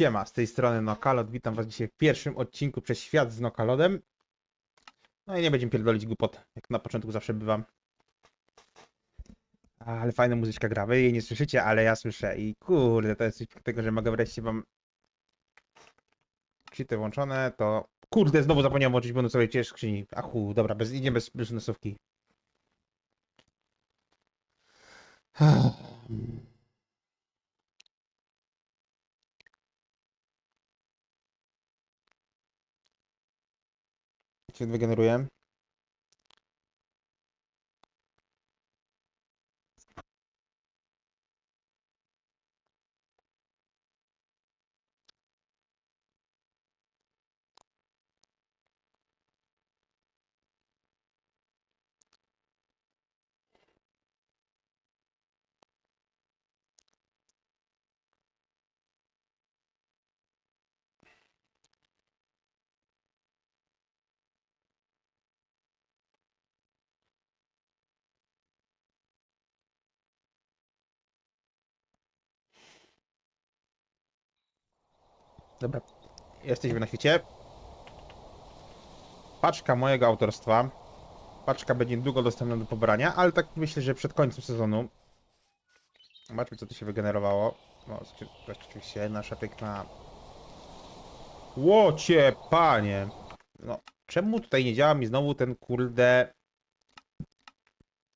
Siema, z tej strony Nokalot. Witam was dzisiaj w pierwszym odcinku przez świat z Nokalodem. No i nie będziemy pierdolić głupot, jak na początku zawsze bywam. Ale fajna muzyczka gra. Wy jej nie słyszycie, ale ja słyszę. I kurde, to jest coś tego, że mogę wreszcie wam... Kwity włączone, to... Kurde, znowu zapomniałem włączyć bonusowej cię skrzyni. Achu, dobra, bez, idziemy bez, bez bonusówki. Się wygeneruje. Dobra, jesteśmy na świecie. Paczka mojego autorstwa. Paczka będzie niedługo dostępna do pobrania, ale tak myślę, że przed końcem sezonu. Zobaczmy, co tu się wygenerowało. No, oczywiście nasza piękna... Łocie, panie! No, czemu tutaj nie działa mi znowu ten kurde...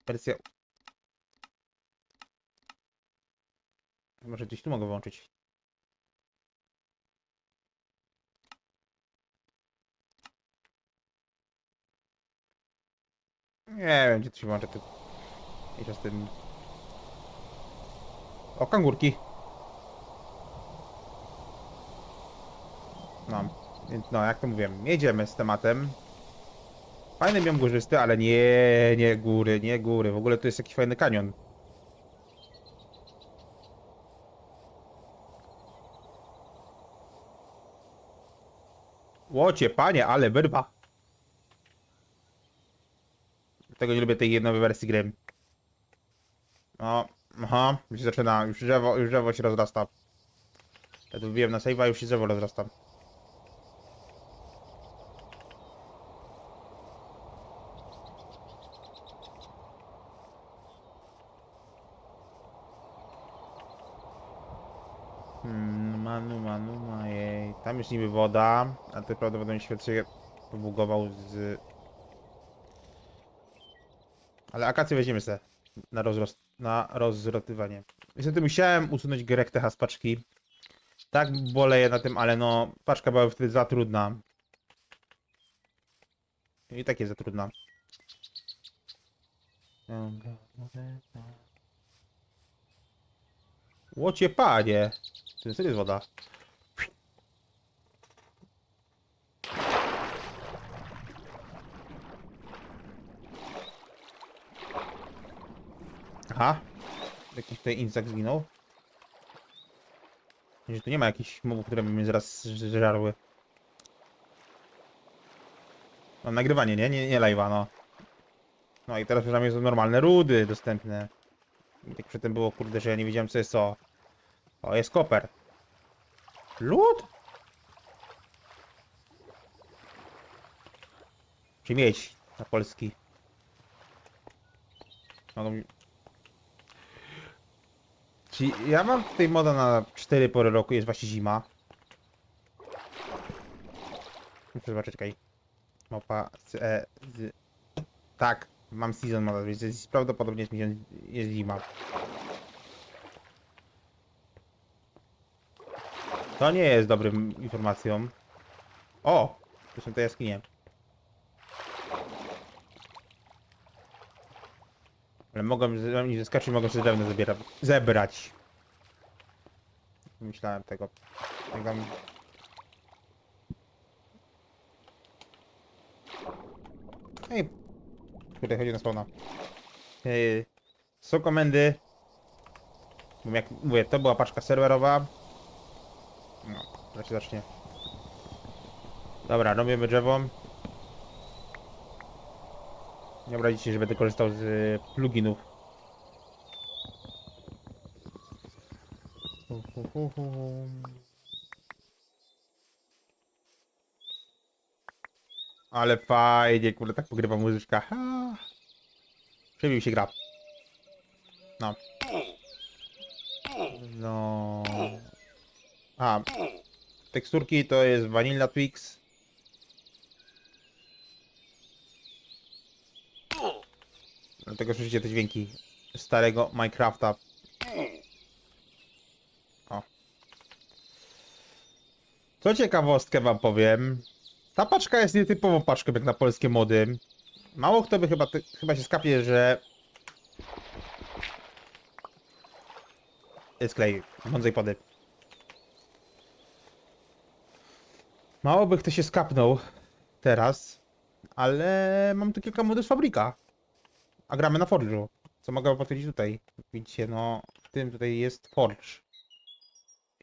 Wersja... Może gdzieś tu mogę włączyć. Nie wiem, gdzie to się włącza. Ty... Idź z tym. O, kangurki. No, więc no, jak to mówiłem, jedziemy z tematem. Fajny biom górzysty, ale nie, nie góry, nie góry. W ogóle to jest jakiś fajny kanion. Łocie, panie, ale wyrwa. Tego nie lubię tej jednej wersji gry. No, aha, już się zaczyna, już drzewo, już drzewo się rozrasta. Ja tu wbiłem na save'a, już się drzewo rozrasta. Hmm, manu, manu, majej. Tam jest niby woda, a ty prawdopodobnie świat się pobugował z ale akację weźmiemy sobie na, rozrost, na rozrotywanie. Niestety musiałem usunąć Gerektecha z paczki. Tak boleję na tym, ale no, paczka była wtedy za trudna. I tak jest za trudna. Łocie panie! To jest serio woda. Aha. Jakiś tutaj insekt zginął. Że tu nie ma jakichś mobów, które by mnie zaraz żarły. Mam nagrywanie, nie? Nie, nie live'a, no. No i teraz przynajmniej są normalne rudy dostępne. I tak przedtem było, kurde, że ja nie wiedziałem co jest co. O, jest koper. Lód? Czy mieć na polski? No, Czyli ja mam tutaj moda na 4 pory roku, jest właśnie zima. Zobaczyć, czekaj. Mopa, z, e, z... Tak, mam season moda, więc jest, prawdopodobnie jest, jest zima. To nie jest dobrym informacją. O! To są te jaskinie. Ale mogą, oni zeskoczyć, mogą sobie drewno zabiera, zebrać. Myślałem tego. Jak tam... Ej! Kurde, chodzi na spawna. Ej, są komendy. Jak mówię, to była paczka serwerowa. No, teraz się zacznie. Dobra, robimy drzewo nie obrazicie, że będę korzystał z y, pluginów. Ale fajnie, kurde, tak pogrywa muzyczka. Ha. Przebił się gra. No. No. A. Teksturki to jest Vanilla Twix. Dlatego słyszycie te dźwięki starego Minecrafta. O. Co ciekawostkę wam powiem. Ta paczka jest nietypową paczką jak na polskie mody. Mało kto by chyba, chyba się skapie, że... Jest klej, bądź pody. Mało by kto się skapnął teraz, ale mam tu kilka modów z fabryka. A gramy na Forge'u, co mogę potwierdzić tutaj. Widzicie, no, w tym tutaj jest Forge.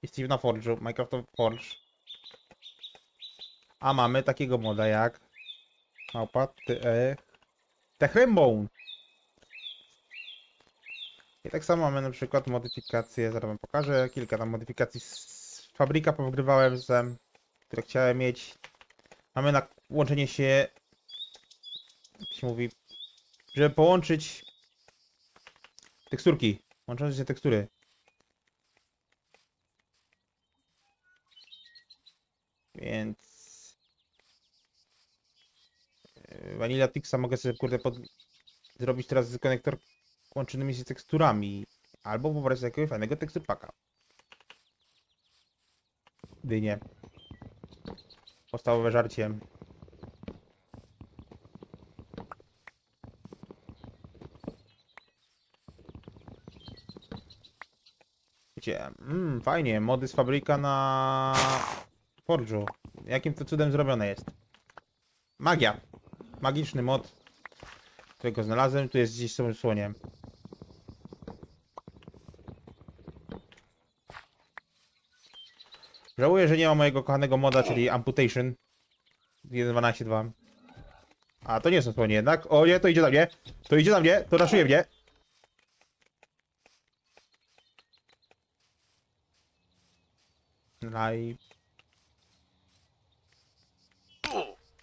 Jesteśmy na Forge'u, Minecraftowy Forge. A mamy takiego moda jak małpa ty, e, Tech. I tak samo mamy na przykład modyfikacje, zaraz wam pokażę, kilka tam modyfikacji z fabryka powgrywałem, z, które chciałem mieć. Mamy na łączenie się, jak się mówi, żeby połączyć teksturki, łączące się tekstury. Więc e, Vanilla Tixa mogę sobie kurde pod... zrobić teraz z konektor łączonymi się teksturami. Albo po prostu jakiegoś fajnego tekstur paka. Dynie. Podstawowe żarcie. Wiecie, mm, fajnie, mody z fabryka na Forge'u. Jakim to cudem zrobione jest? Magia. Magiczny mod, którego znalazłem. Tu jest gdzieś są słonie. Żałuję, że nie ma mojego kochanego moda, czyli Amputation 1.12.2. A, to nie są słonie jednak. O nie, to idzie na mnie. To idzie na mnie, to raszuje mnie. Live.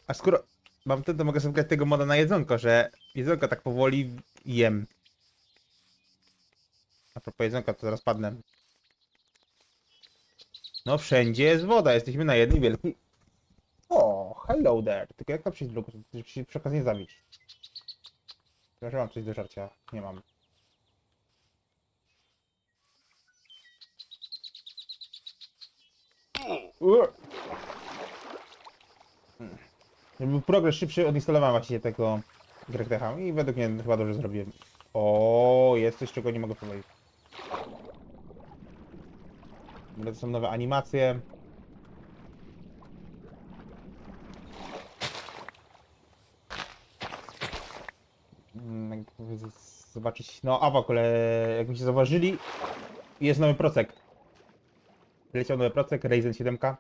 A skoro mam ten, to mogę sobie tego moda na jedzonko, że jedzonko tak powoli jem. A propos jedzonka, to zaraz padnę. No wszędzie jest woda, jesteśmy na jednej wielkiej... O, hello there. Tylko jak to przyjść się przy okazji nie zabić? Chyba, że mam coś do żarcia. Nie mam. Był progres szybszy, odinstalowałem właśnie tego GrecDecha i według mnie chyba dobrze zrobiłem. O, jest coś, czego nie mogę powiedzieć. To są nowe animacje. Mm, z- Zobaczyć. No, a w ogóle, jakbyście zauważyli, jest nowy procek. Leciał nowy procek, Ryzen 7K.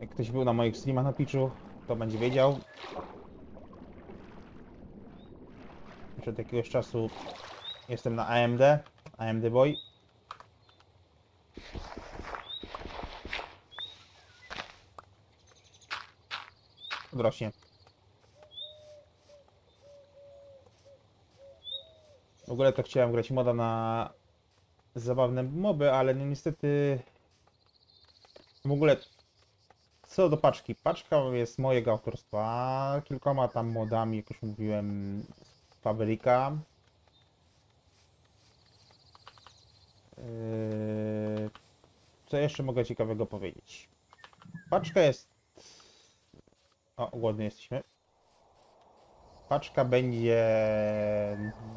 Jak ktoś był na moich streamach na Twitchu, to będzie wiedział. Już od jakiegoś czasu jestem na AMD, AMD Boy. Odrośnie. Ogóle to chciałem grać moda na zabawne moby, ale no niestety w ogóle co do paczki. Paczka jest mojego autorstwa. Kilkoma tam modami, jak już mówiłem, z fabryka. Yy, Co jeszcze mogę ciekawego powiedzieć? Paczka jest. O, głodny jesteśmy. Paczka będzie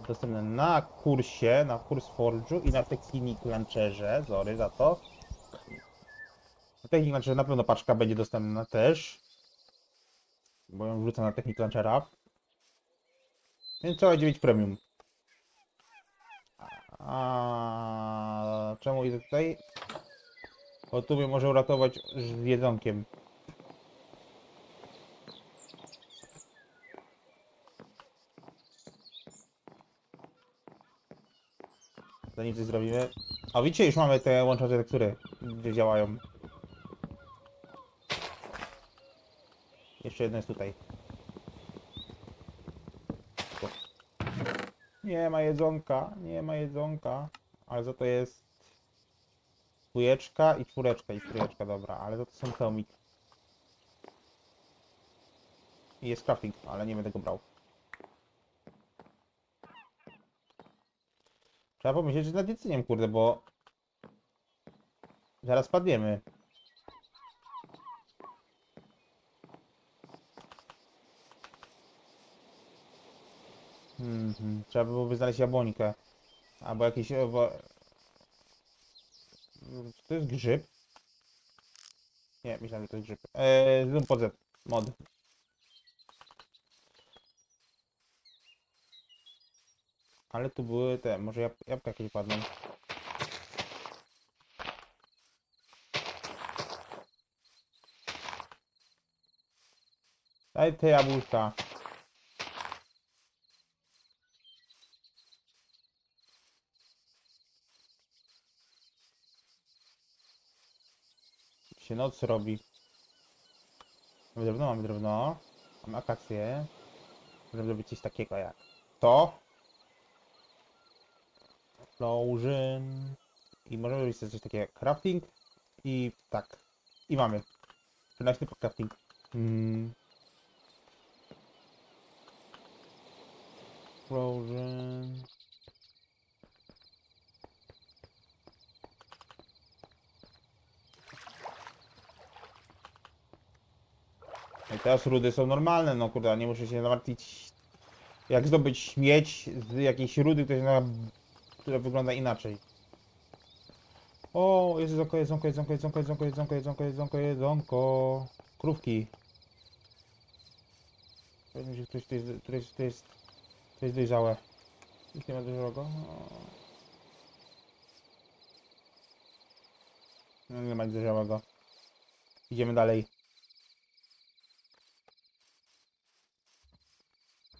dostępna na kursie, na kurs Forge'u i na Technic Launcherze. Sorry za to. Na Technic Launcherze na pewno paczka będzie dostępna też. Bo ją wrzucę na Technic Launchera. Więc trzeba 9 premium. A czemu idę tutaj? Bo tu mnie może uratować z jedzonkiem. zanim coś zrobimy. A widzicie, już mamy te łączące tektury, gdzie działają. Jeszcze jedno jest tutaj. Nie ma jedzonka, nie ma jedzonka. Ale za to jest dwójeczka i czwóreczka i trójeczka, dobra. Ale za to są tomik. I jest crafting, ale nie będę go brał. Trzeba pomyśleć, że nad jedzeniem, kurde, bo zaraz padniemy. Mhm. Trzeba by było znaleźć jabłońkę. Albo jakiś... Czy to jest grzyb? Nie, myślałem, że to jest grzyb. Eee, zoom pod Z. Mod. Ale tu były te, może jab jabłka jakieś padną. Daj te jabłka. się noc robi. Mamy drewno, mamy drewno. Mamy akacje. Możemy zrobić coś takiego jak to. Explosion. I możemy robić coś takiego jak crafting. I tak. I mamy. 13 po crafting. Mm. Explosion. No i teraz rudy są normalne, no kurde, nie muszę się martwić jak zdobyć śmieć z jakiejś rudy, która, na- która wygląda inaczej. O, jest jedzonko, jedzonko, jedzonko, jedzonko, jedzonko, jedzonko, jedzonko, jedzonko, jedzonko. Krówki. Powiedz mi, że ktoś tu jest, to jest, to jest, dojrzałe. Nic nie ma dojrzałego. O. No nie ma dojrzałego. Idziemy dalej.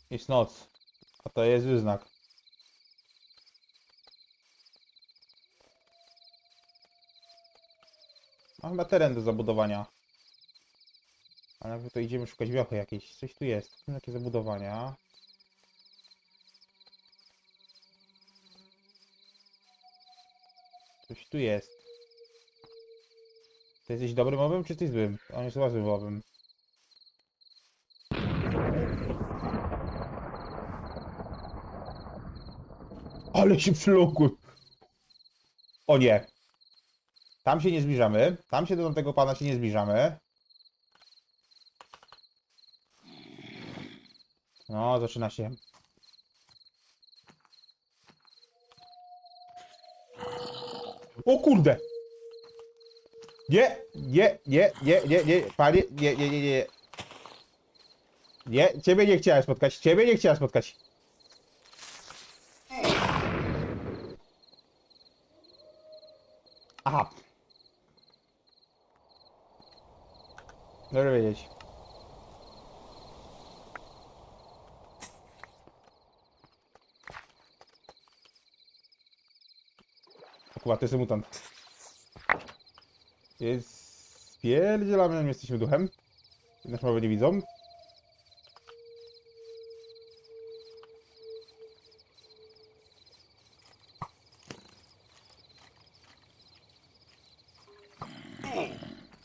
Jest noc. A to jest wyznak. Mam chyba teren do zabudowania. Ale to idziemy szukać wiochy jakieś. Coś tu jest. Jakie zabudowania. Coś tu jest. Ty jesteś dobrym mobem, czy jesteś złym? On jest złym mobem. Ale się przyląkłem. O nie. Tam się nie zbliżamy. Tam się do tamtego pana się nie zbliżamy. No, zaczyna się. O kurde! Nie, nie, nie, nie, nie, nie, panie, nie, nie, nie, nie. Nie, ciebie nie chciałem spotkać, ciebie nie chciałem spotkać. Aha. Dobrze wiedzieć. Chyba to jest mutant. Jest... Spierdzielamy, my jesteśmy duchem. Nasz mowy nie widzą.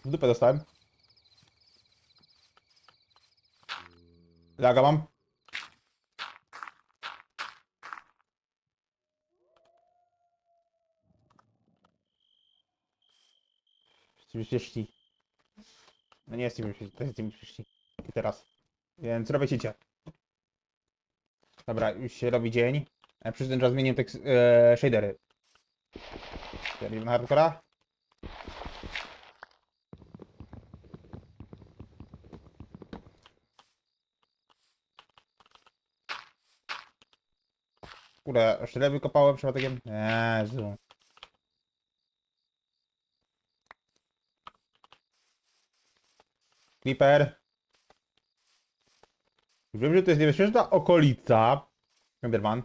W dupę dostałem. Laga mam. Jesteśmy śmieszni. No nie jesteśmy śmieszni, to jesteśmy śmieszni. I teraz. Więc robię cięcie. Dobra, już się robi dzień. E, Przez ten czas zmienię te e, shadery. Czyli na hardcora. Kurde, aż tyle wykopałem przypadkiem. Jezu. Creeper. Wiem, że to jest niebezpieczna okolica. Enderman.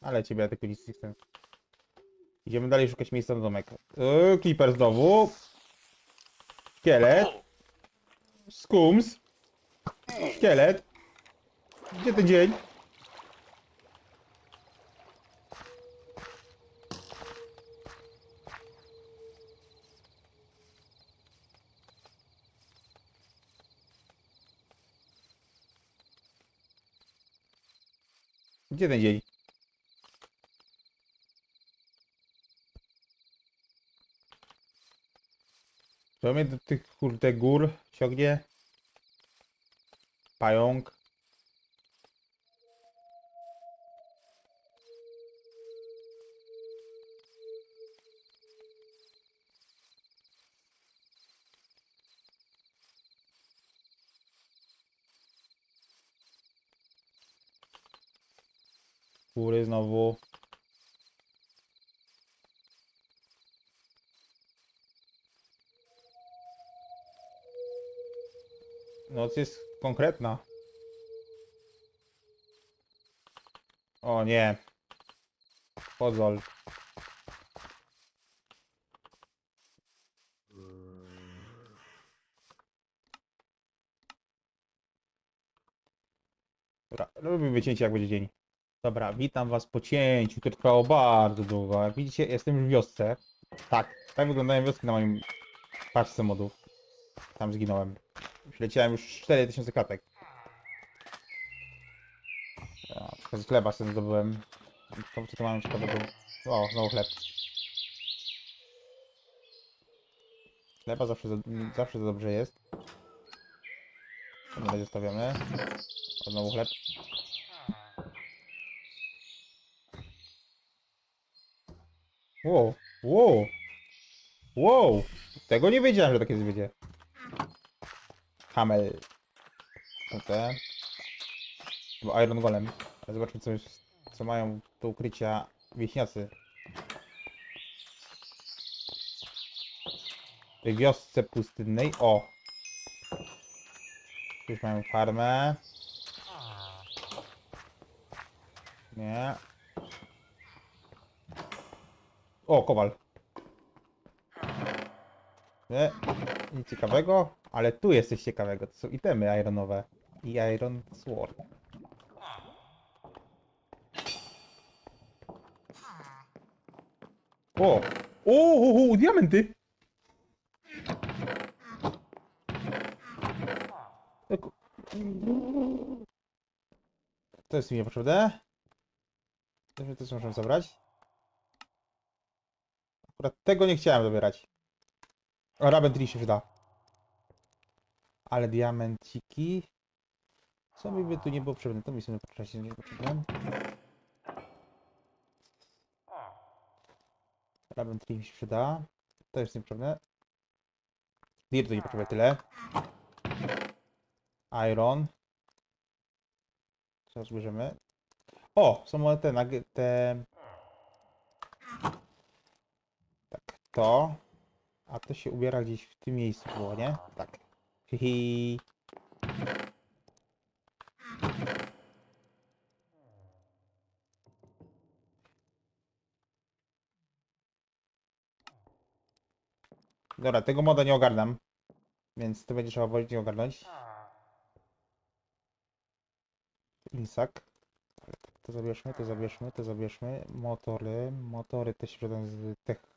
Ale ciebie tylko nic nie chcę. Idziemy dalej szukać miejsca na domek. Yy, Creeper znowu. Szkielet. Skums. Szkielet. Gdzie ten dzień? Gdzie ten dzień? To mnie do tych kurde gór ciągnie. Pająk. Góry znowu. Noc jest konkretna. O nie. Pozwól. Dobra, robimy cięcie jak będzie dzień. Dobra, witam was po cięciu, to trwało bardzo długo. Jak widzicie, jestem już w wiosce. Tak, tak wyglądają wioski na moim paczce modów. Tam zginąłem. Przyleciałem już 4000 klatek. Ja, z chleba sobie zdobyłem. To, co tu mamy ciekawego? O, znowu chleb. Chleba zawsze, za- zawsze za dobrze jest. To zostawiamy. Znowu chleb. Wow, wow, wow. Tego nie wiedziałem, że takie będzie. Hamel. Te. Bo Iron Golem. Zobaczmy co, jest, co mają do ukrycia wieśniacy. W tej wiosce pustynnej. O! Już mają farmę. Nie. O, kowal. Nie, nic ciekawego, ale tu jest coś ciekawego. To są itemy ironowe. I Iron Sword. O! O, o, diamenty! To jest mi niepotrzebne. To co możemy zabrać. Akurat tego nie chciałem dobierać. O, Rabbit Tree się przyda. Ale diamenciki... Co mi by tu nie było potrzebne? To mi sobie potrzebne nie potrzebne. Rabbit Tree mi się przyda. To jest niepotrzebne. Dir to nie potrzebuje tyle. Iron. Co zbierzemy? O! Są te, nag- te... Tak, to. A to się ubiera gdzieś w tym miejscu było, nie? Tak. Hihi. Dobra, tego moda nie ogarnam. Więc to będzie trzeba wolniej ogarnąć. Insak. To- zabierzmy, to zabierzmy, to zabierzmy. Motory, motory też się z tech...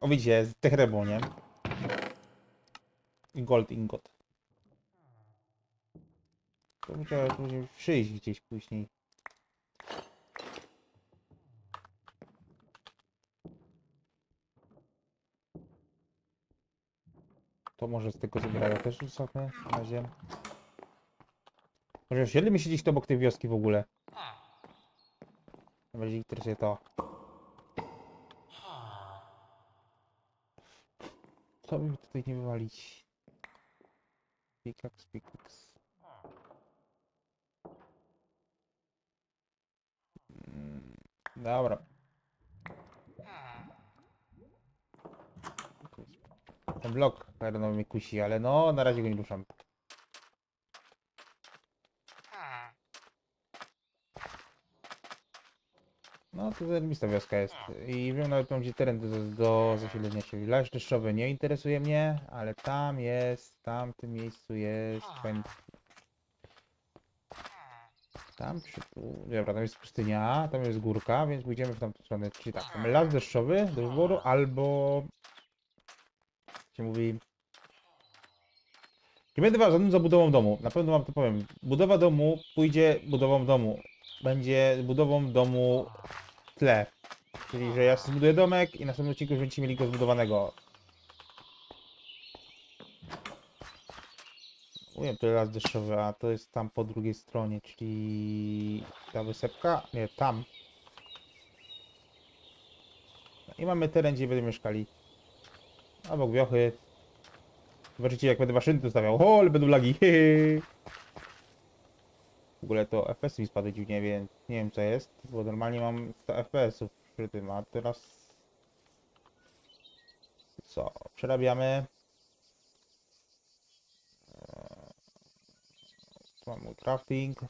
O widzicie, z techrebu, nie? Gold ingot. To musiałem przyjść gdzieś później. To może z tego zabierają też sobie na razie. Może osiedlimy się gdzieś tu obok tej wioski w ogóle. Najbardziej interesuje to. Co by tutaj nie wywalić? Pickaxe, pickaxe. Mm, Dobra. Ten blok mnie kusi, ale no, na razie go nie ruszam. To zajebista wioska jest. I wiem nawet gdzie teren do, do zasilenia się. Las deszczowy nie interesuje mnie, ale tam jest, tam w tym miejscu jest fajny, Tam czy tu? Dobra, tam jest pustynia, tam jest górka, więc pójdziemy w tamtą stronę. Czyli tak, mamy las deszczowy do wyboru, albo... Się mówi... Nie będę was żadnym za budową domu, na pewno wam to powiem. Budowa domu pójdzie budową domu. Będzie budową domu tle. Czyli, że ja zbuduję domek i na następnym odcinku już będziecie mieli go zbudowanego. Mówię, to las deszczowy, a to jest tam po drugiej stronie, czyli ta wysepka? Nie, tam. No I mamy teren, gdzie będziemy mieszkali. Obok wiochy. Zobaczycie, jak będę maszynę stawiał. O, ale będą lagi. W ogóle to FPS mi spadły dziwnie, więc nie wiem co jest, bo normalnie mam 100 FPS-ów przy tym, a teraz... Co? Przerabiamy. Tu mam mój crafting.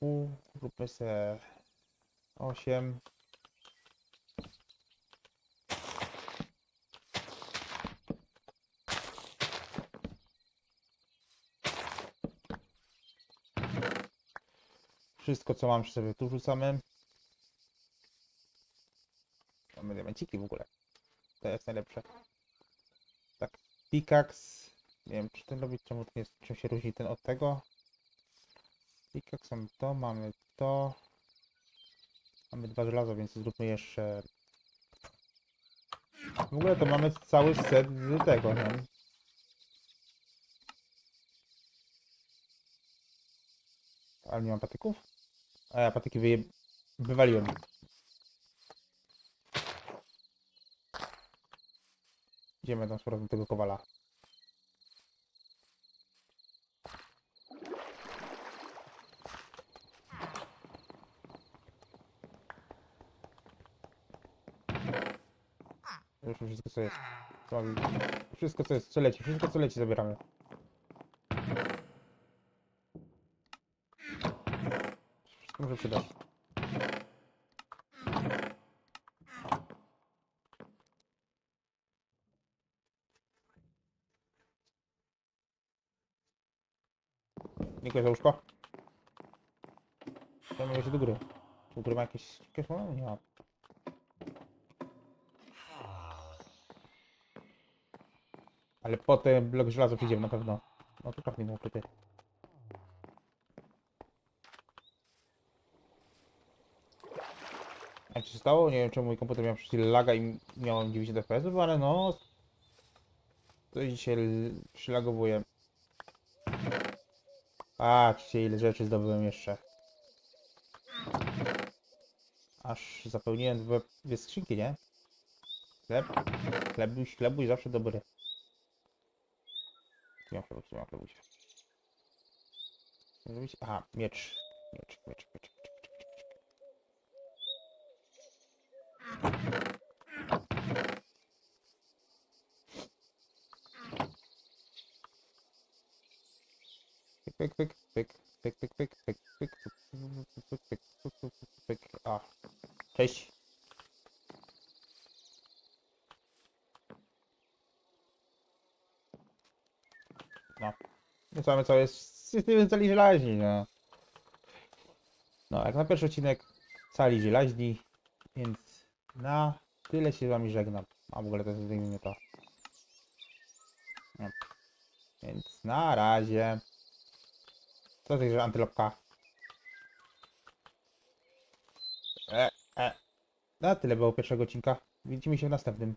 U, zróbmy se 8. Wszystko co mam sobie tu rzucamy. Mamy diamenciki w ogóle. To jest najlepsze. Tak, pickaxe. Nie wiem, czy ten robić, czemu jest, czym się różni ten od tego. Pickaxe mamy to, mamy to. Mamy dwa żelaza, więc zróbmy jeszcze... W ogóle to mamy cały set z tego? Ale nie mam patyków? A ja patyki wyje... wywaliłem. Idziemy tam z powrotem tego kowala. Już wszystko co jest. Wszystko co jest, co leci, wszystko co leci zabieramy. Wszystko może przydać. Nikos za łóżko. Mogę się do góry. U góry ma jakieś... jakieś no, nie ma. Ale potem blok żelaza przyjdziemy na pewno. No to mu ukryty. Jak się stało? Nie wiem czemu mój komputer miał przecież laga i miałem 90 fps, ale no... To dzisiaj przylagowuje. Patrzcie ile rzeczy zdobyłem jeszcze. Aż zapełniłem dwie, dwie skrzynki, nie? Chleb. Chlebuś, chlebuś zawsze dobry. Tu mam chlebuś, tu mam chlebuś. Aha, miecz, miecz, miecz, miecz. Pyk, pyk, pyk, pyk, pyk, pyk, pyk, pyk, pyk, pyk, pyk, pyk. A, cześć. No. No mamy co jest system cali żelaźni, no. No, jak na pierwszy odcinek cali żelaźni, więc na tyle się z wami żegnam. A w ogóle to zdejmijmy to. No. Więc na razie. Co ty, że antylopka? E, e. Na tyle było pierwszego odcinka. Widzimy się w następnym.